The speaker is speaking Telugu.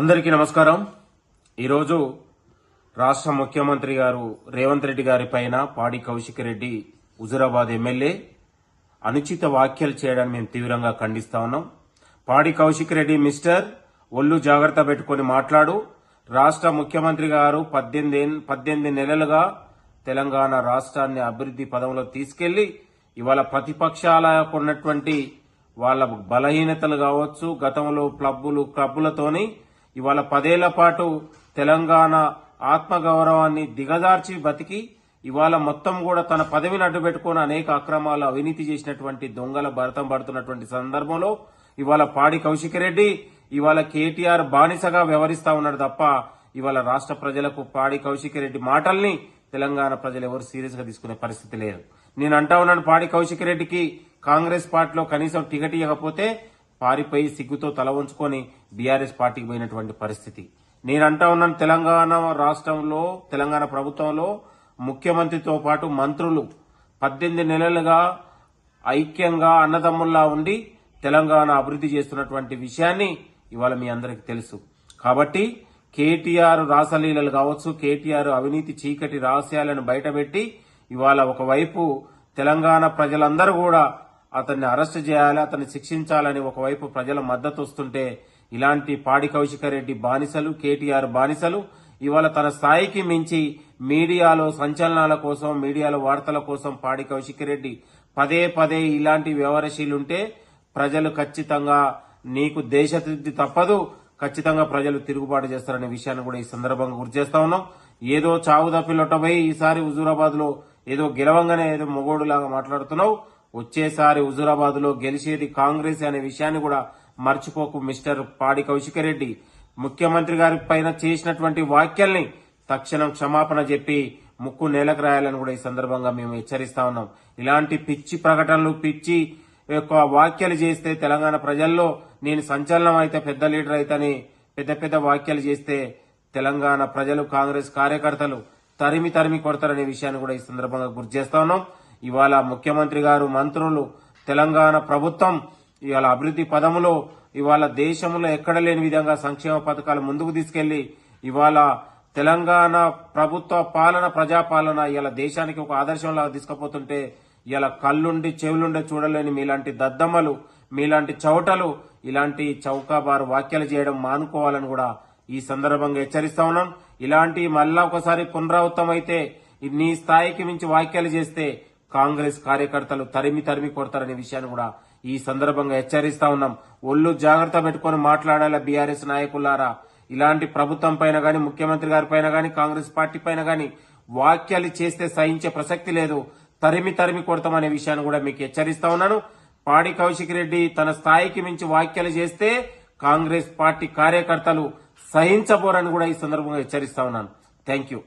అందరికీ నమస్కారం. ఈరోజు రాష్ట్ర ముఖ్యమంత్రి గారు రేవంత్ రెడ్డి గారి పైన పాడి కౌశిక్ రెడ్డి హుజురాబాద్ ఎమ్మెల్యే అనుచిత వ్యాఖ్యలు చేయడాన్ని మేము తీవ్రంగా ఖండిస్తా ఉన్నాం. పాడి కౌశిక్ రెడ్డి మిస్టర్ ఒళ్ళు జాగ్రత్త పెట్టుకొని మాట్లాడు. రాష్ట్ర ముఖ్యమంత్రి గారు పద్దెనిమిది పద్దెనిమిది నెలలుగా తెలంగాణ రాష్ట్రాన్ని అభివృద్ధి పదంలో తీసుకెళ్ళి ఇవాళ ప్రతిపక్షాలకు ఉన్నటువంటి వాళ్ళ బలహీనతలు కావచ్చు గతంలో క్లబ్బులు క్లబ్బులతోని ఇవాళ పదేళ్ళ పాటు తెలంగాణ ఆత్మగౌరవాన్ని దిగజార్చి బతికి ఇవాళ మొత్తం కూడా తన పదవిని అడ్డుపెట్టుకుని అనేక అక్రమాలు అవినీతి చేసినటువంటి దొంగల భరతం పడుతున్నటువంటి సందర్భంలో ఇవాళ పాడి కౌశిక్ రెడ్డి ఇవాళ కేటీఆర్ బానిసగా వ్యవహరిస్తా ఉన్నాడు తప్ప ఇవాళ రాష్ట్ర ప్రజలకు పాడి కౌశిక్ రెడ్డి మాటల్ని తెలంగాణ ప్రజలు ఎవరు సీరియస్గా తీసుకునే పరిస్థితి లేదు. నేను అంటా ఉన్నాను పాడి కౌశిక్ రెడ్డికి కాంగ్రెస్ పార్టీలో కనీసం టికెట్ ఇవ్వకపోతే పారిపోయి సిగ్గుతో తల ఉంచుకొని బీఆర్ఎస్ పార్టీకి పోయినటువంటి పరిస్థితి. నేను అంటా ఉన్నాను తెలంగాణ రాష్ట్రంలో తెలంగాణ ప్రభుత్వంలో ముఖ్యమంత్రితో పాటు మంత్రులు పద్దెనిమిది నెలలుగా ఐక్యంగా అన్నదమ్ముల్లా ఉండి తెలంగాణ అభివృద్ధి చేస్తున్నటువంటి విషయాన్ని ఇవాళ మీ అందరికీ తెలుసు. కాబట్టి కేటీఆర్ రాసలీలలు కావచ్చు కేటీఆర్ అవినీతి చీకటి రహస్యాలను బయటపెట్టి ఇవాళ ఒకవైపు తెలంగాణ ప్రజలందరూ కూడా అతన్ని అరెస్ట్ చేయాలి అతన్ని శిక్షించాలని ఒకవైపు ప్రజల మద్దతు వస్తుంటే ఇలాంటి పాడి కౌశిక రెడ్డి బానిసలు కేటీఆర్ బానిసలు ఇవాళ తన స్థాయికి మించి మీడియాలో సంచలనాల కోసం మీడియాలో వార్తల కోసం పాడి కౌశిక్ రెడ్డి పదే పదే ఇలాంటి వ్యవహారశీలుంటే ప్రజలు ఖచ్చితంగా నీకు దేశశుద్ధి తప్పదు ఖచ్చితంగా ప్రజలు తిరుగుబాటు చేస్తారనే విషయాన్ని కూడా ఈ సందర్భంగా గుర్తు చేస్తా ఉన్నాం. ఏదో చావు తప్పిలొట్టబోయి ఈసారి హుజూరాబాద్లో ఏదో గెలవంగానే ఏదో మొగోడులాగా మాట్లాడుతున్నావు. వచ్చేసారి హుజూరాబాద్లో గెలిచేది కాంగ్రెస్ అనే విషయాన్ని కూడా మర్చిపోకు మిస్టర్ పాడి కౌశిక రెడ్డి. ముఖ్యమంత్రి గారి పైన చేసినటువంటి వ్యాఖ్యల్ని తక్షణం క్షమాపణ చెప్పి ముక్కు నేలకు రాయాలని కూడా ఈ సందర్భంగా మేము హెచ్చరిస్తా ఉన్నాం. ఇలాంటి పిచ్చి ప్రకటనలు పిచ్చి యొక్క వ్యాఖ్యలు చేస్తే తెలంగాణ ప్రజల్లో నేను సంచలనం అయితే పెద్ద లీడర్ అయితేని పెద్ద పెద్ద వ్యాఖ్యలు చేస్తే తెలంగాణ ప్రజలు కాంగ్రెస్ కార్యకర్తలు తరిమి తరిమి కొడతారనే విషయాన్ని కూడా ఈ సందర్భంగా గుర్తు చేస్తా ఉన్నాం. ఇవాళ ముఖ్యమంత్రి గారు మంత్రులు తెలంగాణ ప్రభుత్వం ఇవాళ అభివృద్ధి పదములో ఇవాళ దేశంలో ఎక్కడ లేని విధంగా సంక్షేమ పథకాలు ముందుకు తీసుకెళ్ళి ఇవాళ తెలంగాణ ప్రభుత్వ పాలన ప్రజాపాలన ఇవాళ దేశానికి ఒక ఆదర్శంలాగా తీసుకుపోతుంటే ఇలా కళ్ళుండి చెవులుండి చూడలేని మీలాంటి దద్దమ్మలు మీలాంటి చౌటలు ఇలాంటి చౌకాబారు వ్యాఖ్యలు చేయడం మానుకోవాలని కూడా ఈ సందర్భంగా హెచ్చరిస్తా ఉన్నాం. ఇలాంటి మళ్ళా ఒకసారి పునరావృతం అయితే నీ స్థాయికి మించి వ్యాఖ్యలు చేస్తే కాంగ్రెస్ కార్యకర్తలు తరిమి తరిమి కొడతారనే విషయాన్ని కూడా ఈ సందర్భంగా హెచ్చరిస్తా ఉన్నాం. ఒళ్ళు జాగ్రత్త పెట్టుకొని మాట్లాడాల బీఆర్ఎస్ నాయకులారా? ఇలాంటి ప్రభుత్వం పైన గాని ముఖ్యమంత్రి గారి పైన గాని కాంగ్రెస్ పార్టీ పైన గాని వాక్యాలు చేస్తే సహించే ప్రసక్తి లేదు. తరిమి తరిమి కొడతామనే విషయాన్ని కూడా మీకు హెచ్చరిస్తా ఉన్నాను. పాడి కౌశిక్ రెడ్డి తన స్థాయికి మించి వ్యాఖ్యలు చేస్తే కాంగ్రెస్ పార్టీ కార్యకర్తలు సహించబోరని కూడా ఈ సందర్భంగా హెచ్చరిస్తా ఉన్నాను. Thank you.